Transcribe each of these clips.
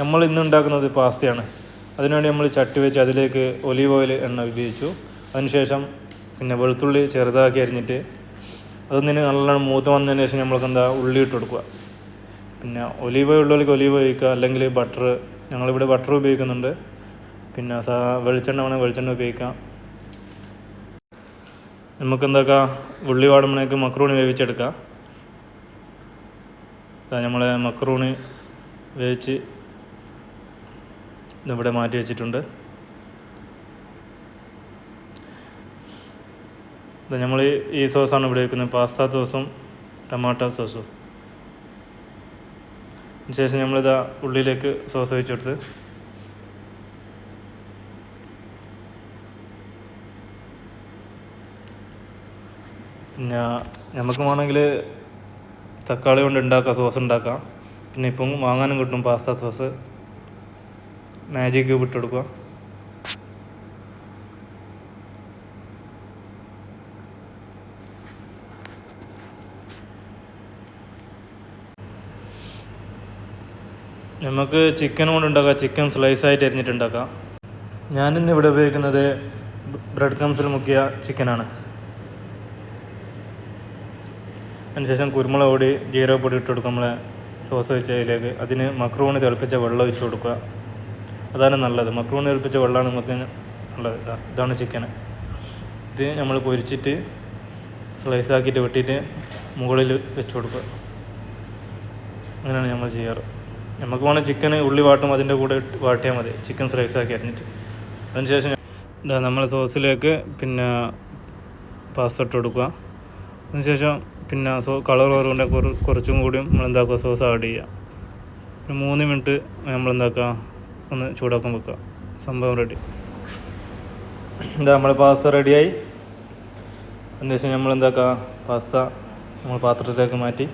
നമ്മൾ ഇന്ന് ഉണ്ടാക്കുന്നത് പാസ്തയാണ്. അതിനുവേണ്ടി നമ്മൾ ചട്ടി വെച്ച് അതിലേക്ക് ഒലീവ് ഓയിൽ എണ്ണ ഉപയോഗിച്ചു. അതിനുശേഷം പിന്നെ വെളുത്തുള്ളി ചെറുതാക്കി അരിഞ്ഞിട്ട് അതൊന്നിന് നല്ലോണം മൂത്ത് വന്നതിന് ശേഷം നമ്മൾക്ക് എന്താ ഉള്ളി ഇട്ട് കൊടുക്കുക. പിന്നെ ഒലീവ് ഓയിൽ ഉള്ളവർക്ക് ഒലീവ് ഉപയോഗിക്കുക. അല്ലെങ്കിൽ ബട്ടർ ഞങ്ങളിവിടെ ബട്ടർ ഉപയോഗിക്കുന്നുണ്ട്. പിന്നെ സാ വെളിച്ചെണ്ണ വേണമെങ്കിൽ വെളിച്ചെണ്ണ ഉപയോഗിക്കാം. നമുക്ക് എന്താക്കാം? ഉള്ളി വാടുമ്പോഴേക്ക് മക്രൂണി വേവിച്ചെടുക്കാം. നമ്മൾ മക്രൂണി വേവിച്ച് ഇവിടെ മാറ്റി വെച്ചിട്ടുണ്ട്. നമ്മൾ ഈ സോസാണ് ഇവിടെ വെക്കുന്നത്. പാസ്ത സോസും ടൊമാറ്റോ സോസും. ശേഷം നമ്മളിതാ ഉള്ളിലേക്ക് സോസ് വെച്ച് കൊടുത്ത്. പിന്നെ നമുക്ക് വേണമെങ്കിൽ തക്കാളി കൊണ്ട് ഉണ്ടാക്കാം സോസ് ഉണ്ടാക്കാം. പിന്നെ ഇപ്പം വാങ്ങാനും കിട്ടും പാസ്ത സോസ്. മാജിക് ക്യൂബ് ഇട്ട് കൊടുക്കുക നമുക്ക് ചിക്കൻ കൊണ്ട് ഉണ്ടാക്കാം. ചിക്കൻ സ്ലൈസ് ആയിട്ട് അരിഞ്ഞിട്ട് ഞാൻ ഞാനിന്ന് ഇവിടെ ഉപയോഗിക്കുന്നത് ബ്രെഡ് ക്രംസിൽ മുക്കിയ ചിക്കനാണ് അതിനുശേഷം കുരുമുളക് പൊടി ജീരകപ്പൊടി ഇട്ട് കൊടുക്കുക. നമ്മളെ സോസ് വെച്ച അതിലേക്ക് അതിന് മക്രൂണി തിളപ്പിച്ച വെള്ളം ഒഴിച്ച് കൊടുക്കുക. അതാണ് നല്ലത്. മക്രൂണി ഏൽപ്പിച്ച വെള്ളമാണ് നമുക്ക് നല്ലത്. ഇതാണ് ചിക്കൻ ഇത് നമ്മൾ പൊരിച്ചിട്ട് സ്ലൈസ് ആക്കിയിട്ട് വെട്ടിയിട്ട് മുകളിൽ വെച്ച് കൊടുക്കുക. അങ്ങനെയാണ് നമ്മൾ ചെയ്യാറ്. നമുക്ക് വേണമെങ്കിൽ ചിക്കൻ ഉള്ളി വാട്ടും അതിന്റെ കൂടെ വാട്ടിയാൽ മതി. ചിക്കൻ സ്ലൈസ് ആക്കി അരിഞ്ഞിട്ട്. അതിനുശേഷം ഇതാ നമ്മൾ സോസിലേക്ക് പിന്നെ പാസ്ത ഇട്ട് കൊടുക്കുക. അതിനുശേഷം പിന്നെ സോ കളർ കുറവുണ്ട് കുറച്ചും കൂടിയും നമ്മൾ എന്താക്കുക സോസ് ആഡ് ചെയ്യുക. ഒരു മൂന്ന് മിനിറ്റ് നമ്മൾ എന്താക്കുക ഒന്ന് ചൂടാക്കാൻ വെക്കുക. സംഭവം റെഡി എന്താ നമ്മൾ പാസ്ത റെഡിയായി അതിന് ശേഷം നമ്മൾ എന്താക്കുക പാസ്ത നമ്മൾ പാത്രത്തിലേക്ക് മാറ്റി.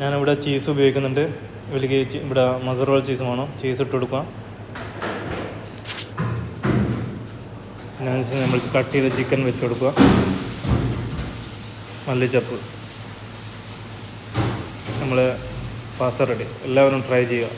ഞാനിവിടെ ചീസ് ഉപയോഗിക്കുന്നുണ്ട്. വലിയ ഇവിടെ മസറോൾ ചീസ് വേണം. ചീസ് ഇട്ട് കൊടുക്കുക. പിന്നെ നമ്മൾ കട്ട് ചെയ്ത ചിക്കൻ വെച്ച് കൊടുക്കുക. മല്ലിച്ചപ്പ്. നമ്മൾ പാസ്ത റെഡി. എല്ലാവരും ട്രൈ ചെയ്യുക.